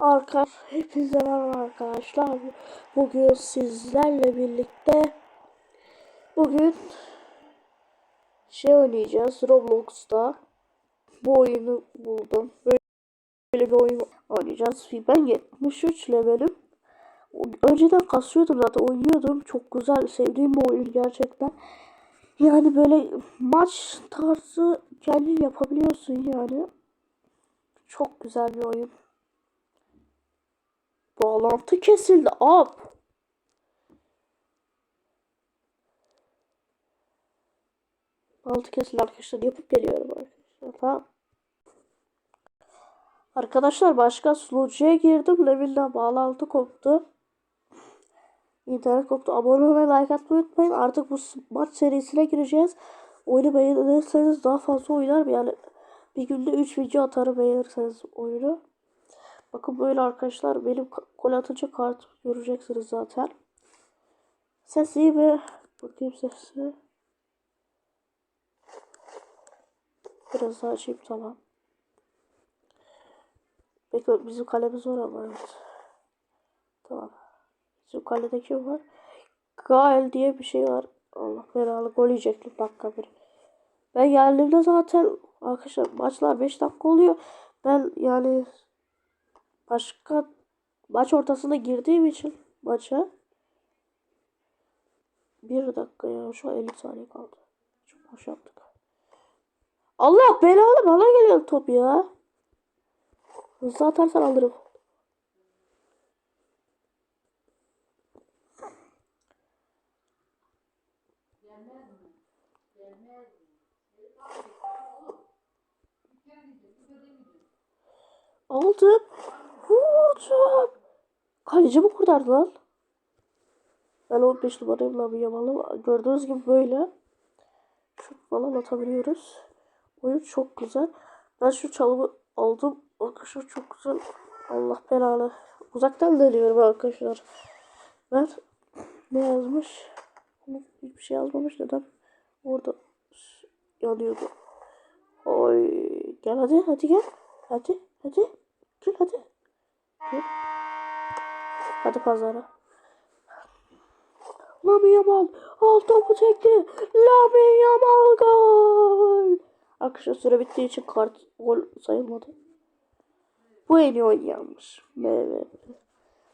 Arka hepinize merhaba arkadaşlar. Bugün sizlerle birlikte bugün şey oynayacağız Roblox'ta. Bu oyunu buldum. Böyle bir oyun oynayacağız. Ben 73 levelim. Önceden kasıyordum zaten oynuyordum. Çok güzel sevdiğim bir oyun gerçekten. Yani böyle maç tarzı kendin yapabiliyorsun yani. Çok güzel bir oyun. Bağlantı kesildi. Ab. Bağlantı kesildi arkadaşlar. Yapıp geliyorum arkadaşlar. Tamam. Arkadaşlar başka sunucuya girdim. Level'den bağlantı koptu. İnternet koptu. Abone olmayı, like atmayı unutmayın. Artık bu maç serisine gireceğiz. Oyunu beğenirseniz daha fazla oynar. Yani bir günde 3 video atarım beğenirseniz oyunu. Bakın böyle arkadaşlar benim gol atınca kart göreceksiniz zaten. Ses iyi mi? Bakayım sesi. Biraz daha açayım tamam. Bekle bizim kalemiz var ama evet. Tamam. Bizim kalede kim var? Gael diye bir şey var. Allah belalı gol yiyecektim dakika bir. Ben geldiğimde zaten arkadaşlar maçlar 5 dakika oluyor. Ben yani başka maç ortasına girdiğim için maça bir dakika ya şu an 50 saniye kaldı. Çok boş yaptık. Allah belalı bana geliyor top ya. Hızlı atarsan alırım. Aldım. Vurdum. Kaleci mi kurtardı lan? Ben 15 numarayım lan bir yamalı. Gördüğünüz gibi böyle. Şut falan atabiliyoruz. Oyun çok güzel. Ben şu çalımı aldım. Arkadaşlar çok güzel. Allah belalı. Uzaktan dönüyorum arkadaşlar. Ben ne yazmış? Hiçbir şey yazmamış neden? Orada yanıyordu. Oy gel hadi hadi gel. Hadi hadi. Gel hadi. Hadi pazara. Lami Yamal. Al topu çekti. Lami Yamal gol. Arkadaşlar süre bittiği için kart gol sayılmadı. Bu en iyi oynayanmış. Evet.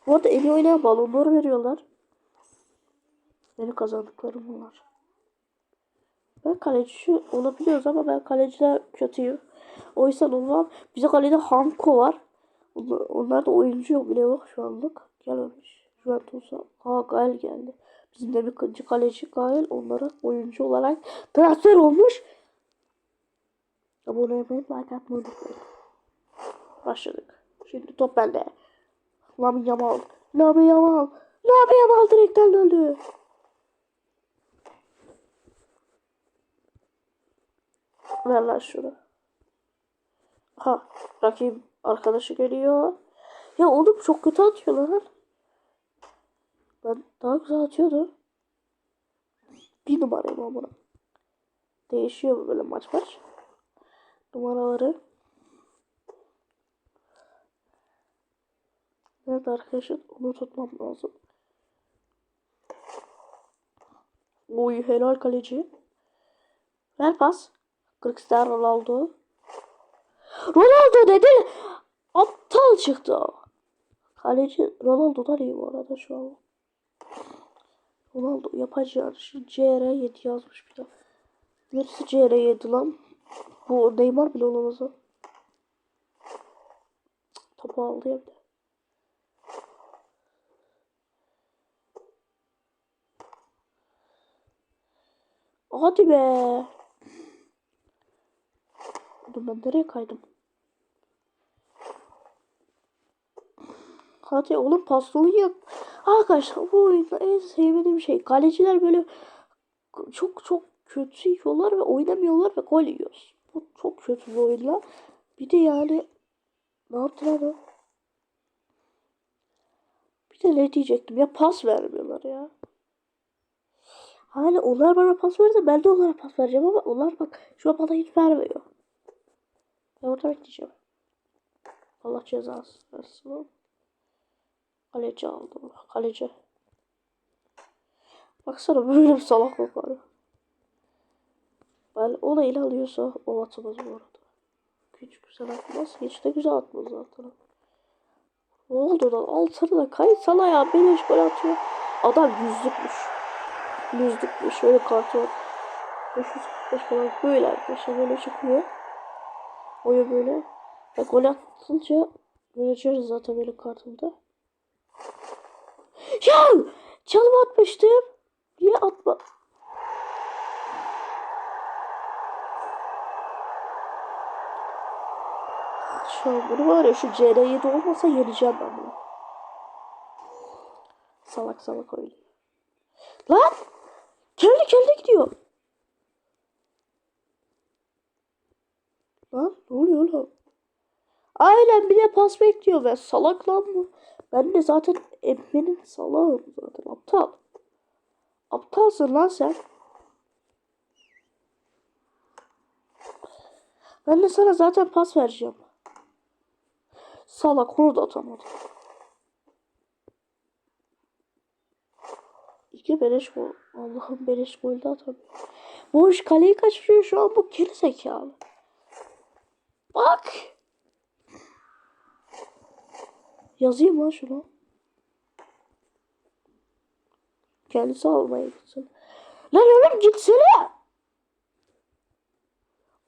Bu arada en iyi oynayan balonları veriyorlar. Benim kazandıklarım bunlar. Ben kaleci olabiliyoruz ama ben kaleciler kötüyüm. O yüzden olmam. Bize kalede Hanko var. Onlar, oyuncu yok bile yok şu anlık. Gelmemiş. Juventus'a. Ha Gael geldi. Bizim de bir kaleci Gael onlara oyuncu olarak transfer olmuş. Abone olmayı, like atmayı unutmayın. Başladık. Şimdi top bende. Lami Yamal. Lami Yamal. Lami Yamal direkten döndü. Ver lan şunu. Ha rakip arkadaşı geliyor. Ya oğlum çok kötü atıyorlar. Ben daha güzel atıyordum. Bir numarayım ama. Değişiyor böyle maç maç. Numaraları. Evet arkadaşlar onu tutmam lazım. Oy helal kaleci. Ver pas. Cristiano Ronaldo. Ronaldo dedi. Aptal çıktı. Kaleci Ronaldo'dan iyi bu arada şu an. Ronaldo yapacağı şu CR7 yazmış bir de. Neresi CR7 lan? Bu Neymar bile olamaz o. Topu aldı ya bir de. Hadi be. Dur ben nereye kaydım? Hadi oğlum paslı yap. Arkadaşlar bu oyunda en sevdiğim şey kaleciler böyle çok çok kötü yiyorlar ve oynamıyorlar ve gol yiyoruz. Bu çok kötü bir oyunla. Bir de yani ne yaptılar o? Bir de ne diyecektim ya pas vermiyorlar ya. Hani onlar bana pas verirse ben de onlara pas vereceğim ama onlar bak şu an bana hiç vermiyor. Ben orada bekleyeceğim. Allah cezası versin. oğlum. Kaleci aldım. Kaleci. Baksana böyle bir salaklık var. Ben o da ile alıyorsa o atmaz bu arada. Hiç güzel atmaz. Hiç de güzel atmaz zaten. Ne oldu lan? Altını da kayıt sana ya. Beleş gol atıyor. Adam yüzlükmüş. Yüzlükmüş. Şöyle kartı var. 545 falan böyle arkadaşlar böyle çıkıyor. Oyu böyle. Ve gol atınca göreceğiz zaten böyle kartımda. Ya! Çalım atmıştım. Niye atma? Şu an bunu var ya şu CR7 olmasa yeneceğim ben bunu. Salak salak oynuyor. Lan! Kendi kendi gidiyor. Lan ne oluyor lan? Aynen bir de pas bekliyor ve salak lan bu. Ben de zaten Emre'nin salağım zaten aptal. Aptalsın lan sen. Ben de sana zaten pas vereceğim. Salak onu da atamadı. İki beleş gol. Allah'ım beleş gol de atamıyor. Boş kaleyi kaçırıyor şu an bu geri zekalı. Bak. Yazayım lan şunu. Kendisi almaya gitsin. Lan oğlum gitsene.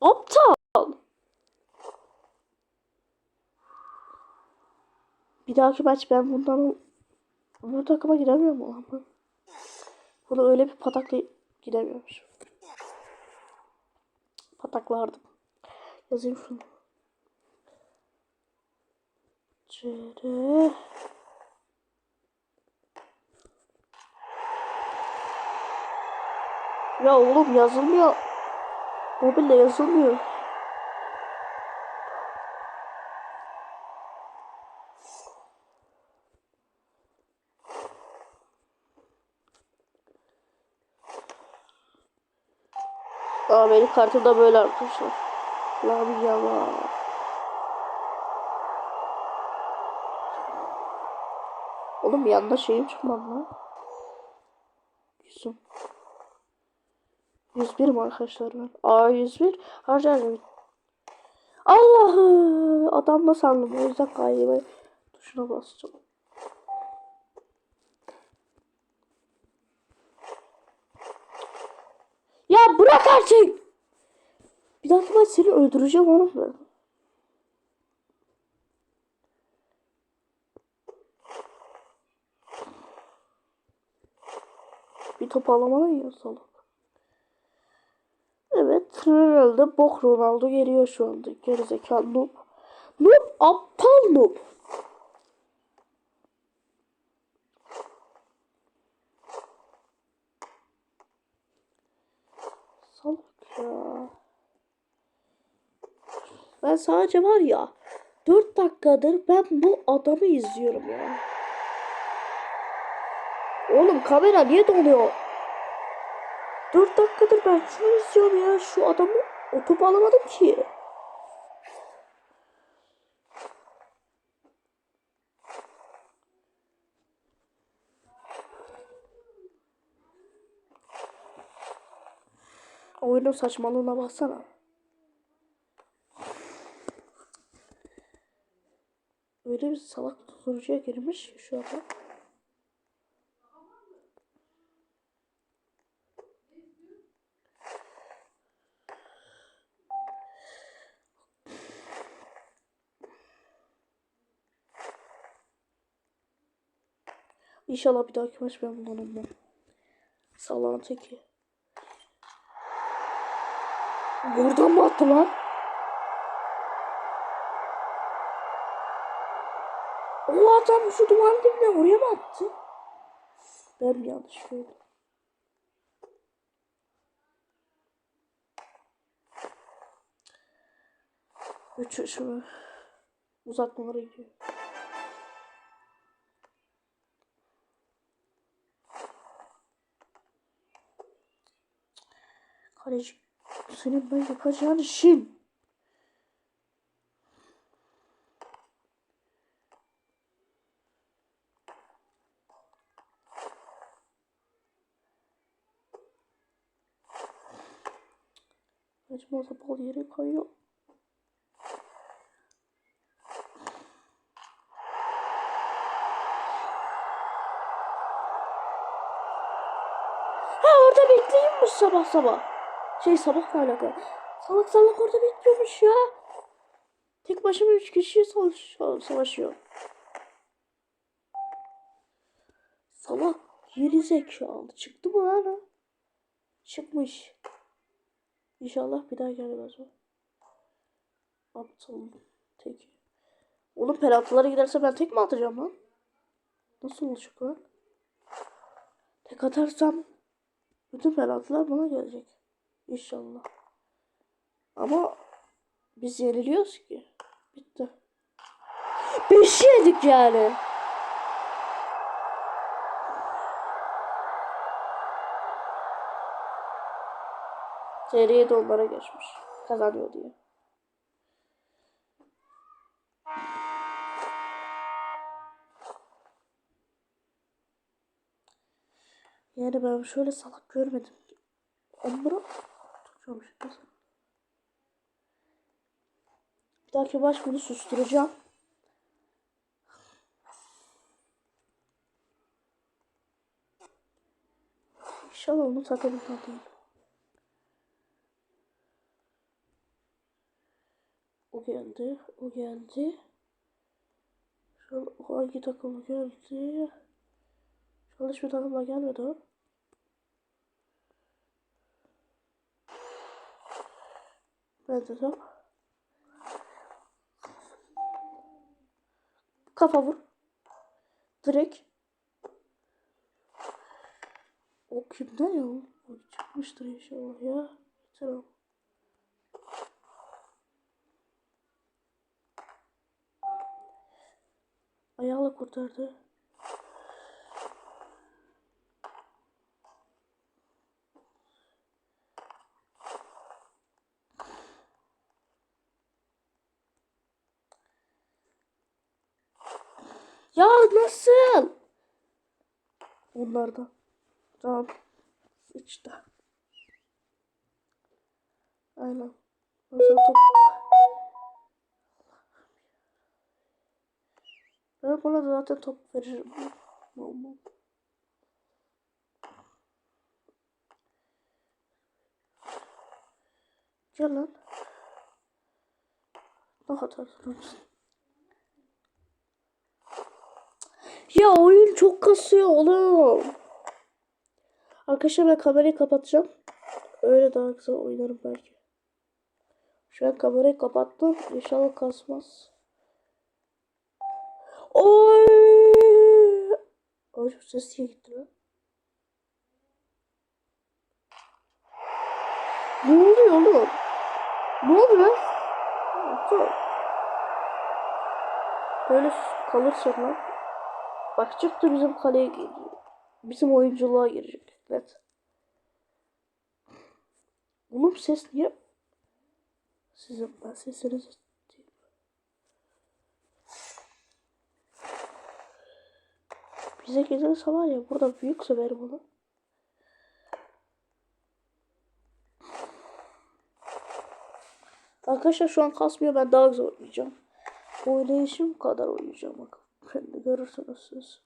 Aptal. Bir dahaki maç ben bundan bu takıma giremiyorum ama. Bunu öyle bir patakla gidemiyormuş. Pataklardım. Yazayım şunu. Cere. Ya oğlum yazılmıyor. Mobille yazılmıyor. Aa benim kartımda böyle arkadaşlar. Lan yalan. Oğlum anda şeyim çıkmadı lan. Yüzüm. 101 mi arkadaşlar ben? Aa 101. Harcarım. Allah'ı adamla sandım. O yüzden galiba tuşuna basacağım. Ya bırak artık. Bir dahaki maç seni öldüreceğim oğlum ben. Bir top alamadın ya salak. Evet Ronaldo bok Ronaldo geliyor şu anda. Gerizekalı noob. Noob aptal noob. Salak ya. Ben sadece var ya 4 dakikadır ben bu adamı izliyorum ya. Oğlum kamera niye donuyor? 4 dakikadır ben şunu izliyorum ya. Şu adamı o topu alamadım ki. Oyunun saçmalığına baksana. Öyle bir salak sunucuya girmiş şu adam. İnşallah bir dahaki maç ben bundan olmam. Salağın teki. Buradan mı attı lan? O adam şu duman dibine oraya mı attı? Ben mi yanlış gördüm? Üç şunu uzatmalara gidiyor. Kardeşim senin ben yapacağın işin. Saçma sapan yere kayıyor. Ha orada bekleyin bu sabah sabah. Şey sabah ne alaka? Salak salak orada bekliyormuş ya. Tek başıma üç kişiye savaş- savaşıyor. Salak geri zekalı. Çıktı mı lan? Çıkmış. İnşallah bir daha gelmez o. Aptalım. Tek. Onun penaltılara giderse ben tek mi atacağım lan? Nasıl olacak lan? Tek atarsam bütün penaltılar bana gelecek. İnşallah. Ama biz yeniliyoruz ki. Bitti. Beş yedik yani. Seriye de onlara geçmiş. Kazanıyor diye. Yani ben şöyle salak görmedim. Onları şimdi. Bir dahaki baş bunu susturacağım. İnşallah onu değil. O geldi. O geldi. Şu an o hangi takım geldi? Şu an hiçbir takımla gelmedi o. De tam. Kafa vur. Direkt. O kimde ya? O çıkmıştır inşallah ya. Tamam. Ayağıyla kurtardı. Ya nasıl? Onlarda. Tamam. İşte. Aynen. Nasıl top? Ben bana da zaten top veririm. Normal. Gel lan. Ne kadar durursun? Ya oyun çok kasıyor oğlum. Arkadaşlar ben kamerayı kapatacağım. Öyle daha güzel oynarım belki. Şu an kamerayı kapattım. İnşallah kasmaz. Oy! Ay şu ses niye gitti lan? Ne oluyor oğlum? Ne? Yaptı. Böyle kalırsa lan. Bak çıktı bizim kaleye geliyor. Bizim oyunculuğa girecek. Evet. Oğlum ses niye? Sizin ben sesinizi Bize gelirse var ya burada büyük söverim onu. Arkadaşlar şu an kasmıyor ben daha güzel oynayacağım. Oynayışım kadar oynayacağım bak. Kendi görürsünüz siz.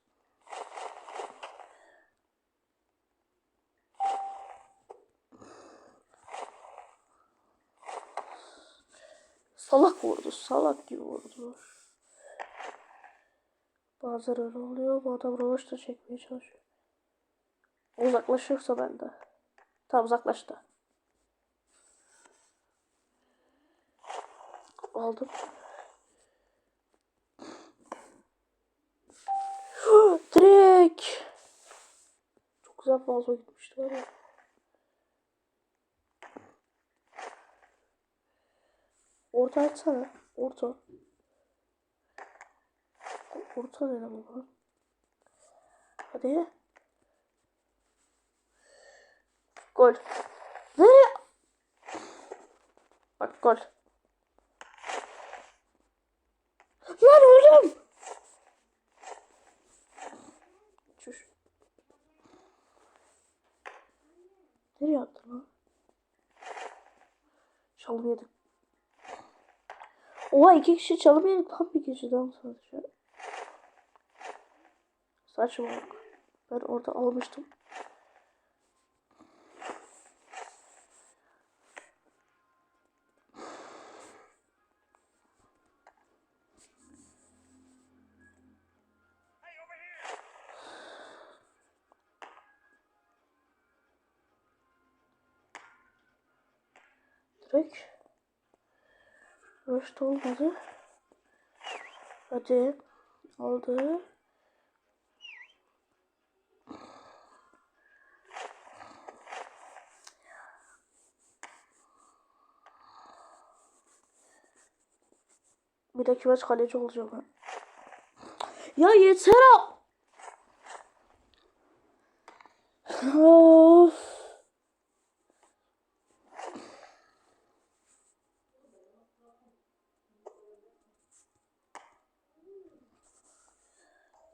Salak vurdu. Salak gibi vurdu. Bazen öyle oluyor. Bu adam rövaş da çekmeye çalışıyor. Uzaklaşırsa ben de. Tamam uzaklaştı. Aldım. Direkt. Çok güzel fazla gitmişti var ya. Orta açsana. Orta. Orta dedim ama. Hadi. Gol. Nereye? Bak gol. Lan oğlum. Çüş. Nereye attın lan? çalım yedik. Oha iki kişi yedik lan bir kişiden sadece. Saçmalık. Ben orada almıştım. Direkt. Röşt olmadı. Hadi. Aldı. Bir dahaki maç kaleci olacağım ben. Ya yeter ha. Of.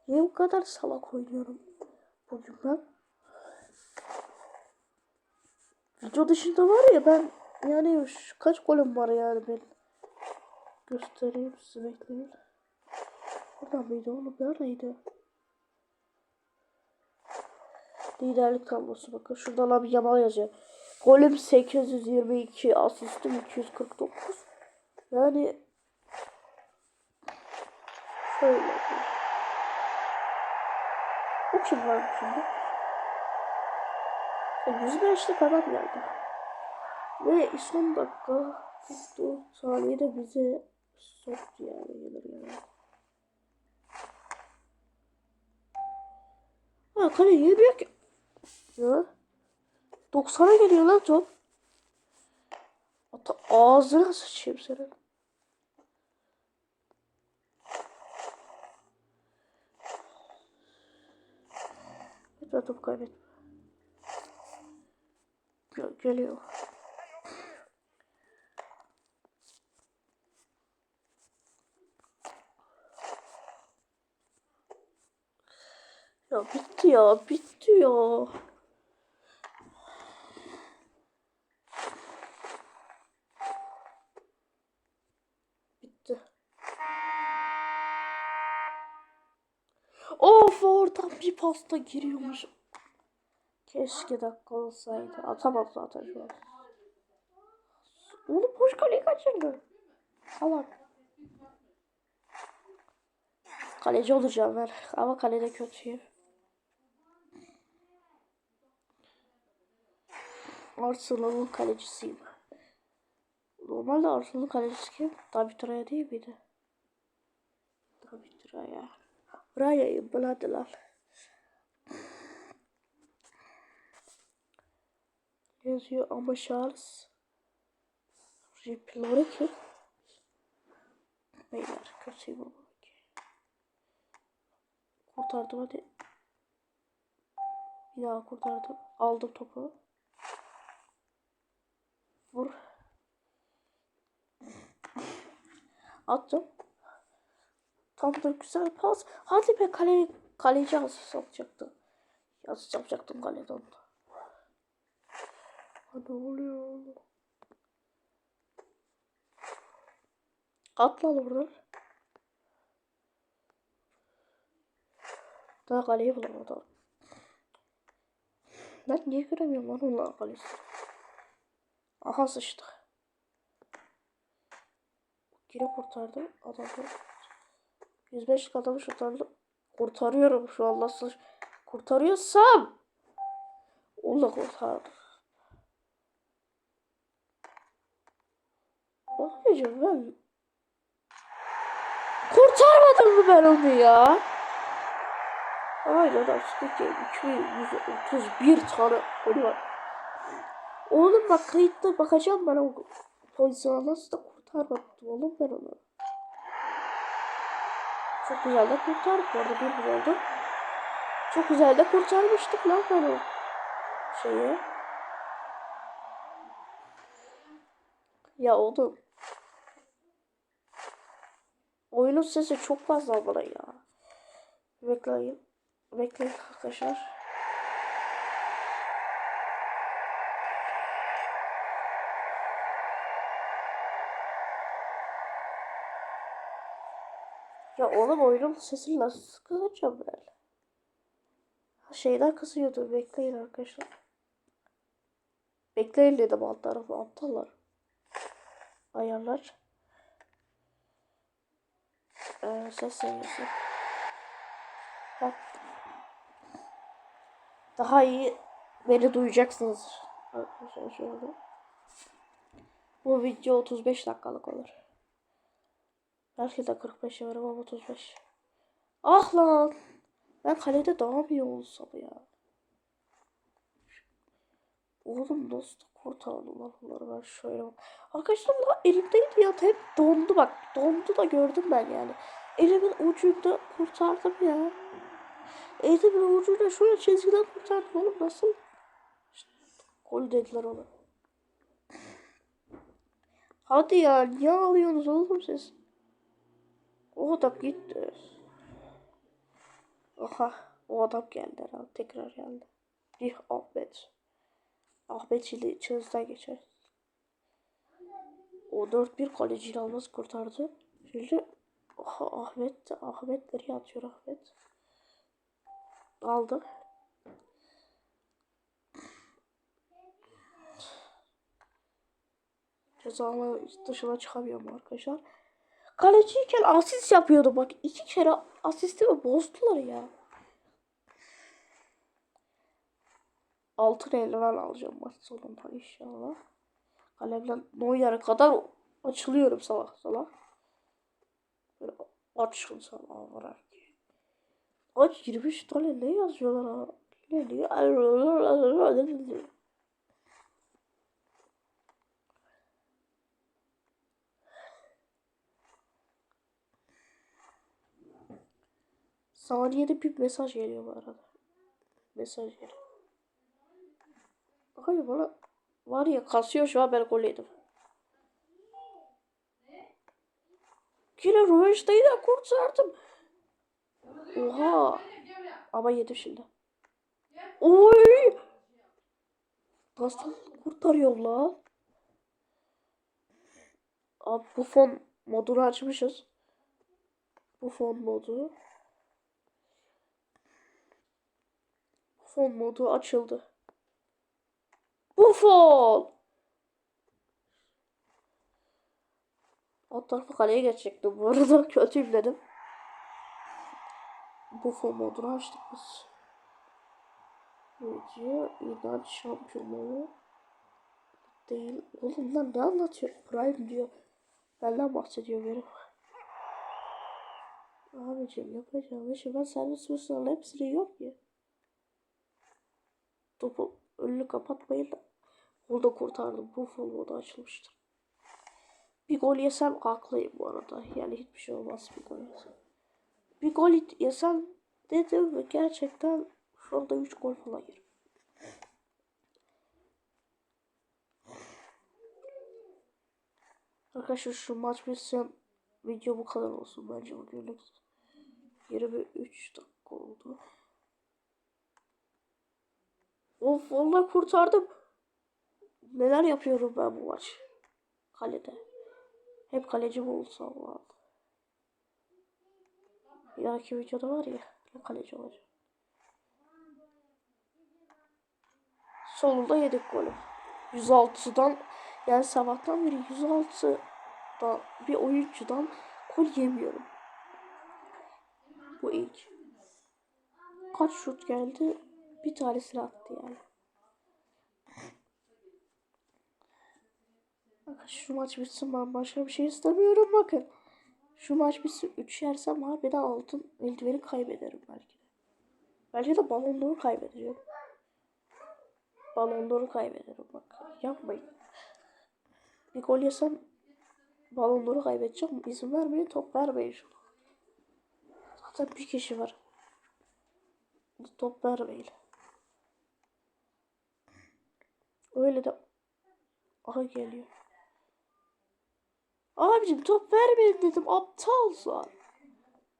Niye bu kadar salak oynuyorum bugün ben? Video dışında var ya ben yani kaç golüm var yani ben göstereyim size bekleyin. Buradan mıydı oğlum neredeydi? Liderlik tablosu bakın şuradan abi Yamal yazıyor. Golüm 822 asistim 249. Yani şöyle. Bu kim var şimdi? 105'lik adam geldi. Ve son dakika 44 saniyede bize soktu yani gelir yani. Ha kale yemiyor ki. Ya. 90'a geliyor lan top. Ata ağzına sıçayım senin. Lütfen top kaybetme. Gel geliyor. Ya bitti ya, bitti ya. Bitti. Of oradan bir pasta giriyormuş. Keşke dakika olsaydı. Atamaz zaten şu an. Oğlum boş kaleyi kaçırdı. Salak. Kaleci olacağım ben. Ama kalede kötüyüm. Arsenal'ın kalecisiyim. Normalde Arsenal'ın kalecisi kim? David Raya değil miydi? David Raya. Raya'yı buladılar. Yazıyor ama Charles. Ripleri ki. Beyler kötüyüm ama. Kurtardım hadi. Bir daha kurtardım. Aldım topu. Vur. Attım. Tam da güzel pas. Hadi be kale kaleci asist yapacaktı. Asist yapacaktım kaleden. Hadi oluyor. Atla buradan. Daha kaleyi bulamadım. Ben niye göremiyorum lan onun kalesi? Aha sıçtı. Geri kurtardım adamı. 105 adamı kurtardım. Kurtarıyorum şu an nasıl kurtarıyorsam. Onunla kurtardım. Bakmayacağım ben. Kurtarmadım mı ben onu ya? Aynen aslında 231 tane golü var. Oğlum bak kayıtta bakacağım ben o pozisyona nasıl da kurtarmadım oğlum ben onu. Çok güzel de kurtardık orada bir bir oldu. Çok güzel de kurtarmıştık lan ben o şeyi. Ya oğlum. Oyunun sesi çok fazla bana ya. Bekleyin. Bekleyin arkadaşlar. Ya oğlum oyunun sesini nasıl kısacağım ben? Şeyden kısıyordu. Bekleyin arkadaşlar. Bekleyin dedim alt tarafı aptallar. Ayarlar. Ses seviyesi. Heh. Daha iyi beni duyacaksınız. Arkadaşlar şöyle. Bu video 35 dakikalık olur. Belki de 45 yaparım ama 35. Ah lan. Ben kalede daha iyi olsam ya. Oğlum nasıl kurtardım lan bunları ben şöyle bak. Arkadaşlar la elimdeydi ya hep dondu bak. Dondu da gördüm ben yani. Elimin ucunda kurtardım ya. Elimin ucuyla şöyle çizgiden kurtardım oğlum nasıl? İşte, gol dediler ona. Hadi ya niye ağlıyorsunuz oğlum siz? O adam gitti. Aha o adam geldi herhalde tekrar geldi. Bir Ahmet. Ahmet çığızdan geçer. O 4-1 kaleciyle alması kurtardı. Şimdi aha, Ahmet de Ahmet nereye atıyor Ahmet? Aldı. Ceza dışına çıkamıyorum arkadaşlar. Kaleciyken asist yapıyordu bak. iki kere asistimi bozdular ya. Altın eldiven alacağım maç sonunda inşallah. Kalemden Neuer'e kadar açılıyorum sabah sabah. Böyle açın sabah olarak. Aç 23 tane ne yazıyorlar ha? Ne diyor? Saniyede bir mesaj geliyor bu arada. Mesaj geliyor. Hayır bana var ya kasıyor şu an ben gol yedim. Yine Röveşta'yı da kurtardım. Oha. Ama yedim şimdi. Oy. Nasıl kurtarıyorum la? Abi bu fon modunu açmışız. Bu fon modu. Fon modu açıldı. Buffon. Alt tarafı kaleye geçecektim bu arada. Kötüyüm dedim. Buffon modunu açtık biz. Video inanç şampiyonluğu değil. Oğlum lan ne anlatıyor? Prime diyor. Benden bahsediyor benim. Abicim yapacağım işi ben servis mısırların hepsini yok ya. Topu önünü kapatmayın da. Orada kurtardım. Bu formu da açılmıştır. Bir gol yesem haklıyım bu arada. Yani hiçbir şey olmaz bir gol yesem. Bir gol yesem dedim ve gerçekten şu anda 3 gol falan yerim. Arkadaşlar şu maç bitsin video bu kadar olsun bence bugünlük. 23 dakika oldu. Of vallahi kurtardım. Neler yapıyorum ben bu maç. Kalede. Hep kaleci olsam var. Bir dahaki videoda var ya ne kaleci olacak. Sonunda yedik golü. 106'dan yani sabahtan beri 106'da bir oyuncudan gol yemiyorum. Bu ilk. Kaç şut geldi? Bir tanesini attı yani. Şu maç bitsin ben başka bir şey istemiyorum bakın. Şu maç bitsin 3 yersem harbiden altın eldiveni kaybederim belki de. Belki de balonları kaybedeceğim. Balonları kaybederim bak. Yapmayın. Bir gol yesem balonları kaybedeceğim. İzin vermeyin top vermeyin şunu. Zaten bir kişi var. Top vermeyin. Öyle de aha geliyor. Abicim top vermeyin dedim aptalsan.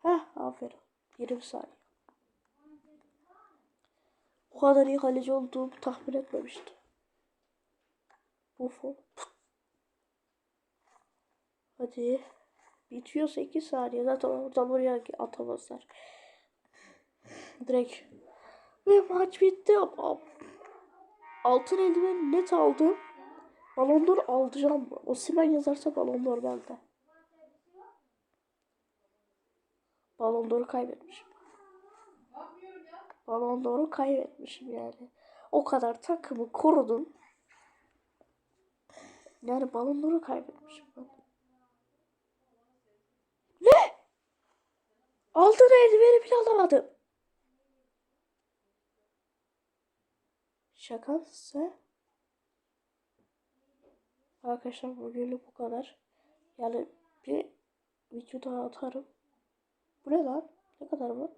Heh aferin. 20 saniye. Bu kadar iyi kaleci olduğumu tahmin etmemiştim. Buffon. Hadi. Bitiyor 8 saniye. Zaten oradan oraya atamazlar. Direkt. Ve maç bitti. Altın eldiven net aldım. Balon d'Or alacağım. O Simen yazarsa Balon d'Or bende. Balon d'Or'u kaybetmişim. Balon d'Or'u kaybetmişim yani. O kadar takımı korudum. Yani Balon d'Or'u kaybetmişim ben. Ne? Altın eldiveni bile alamadım. Şaka size. Arkadaşlar bugünlük bu kadar. Yani bir video daha atarım. Bu ne lan? Ne kadar bu?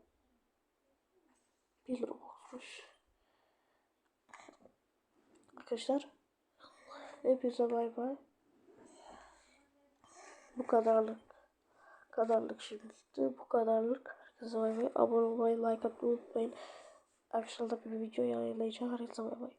1 lira olmuş. Arkadaşlar hepinize bay bay. Bu kadarlık. Kadarlık şimdi. Bu kadarlık. Herkese bay bay. Abone olmayı, like atmayı unutmayın. Akşamda bir video yayınlayacağım. Herkese bay bay.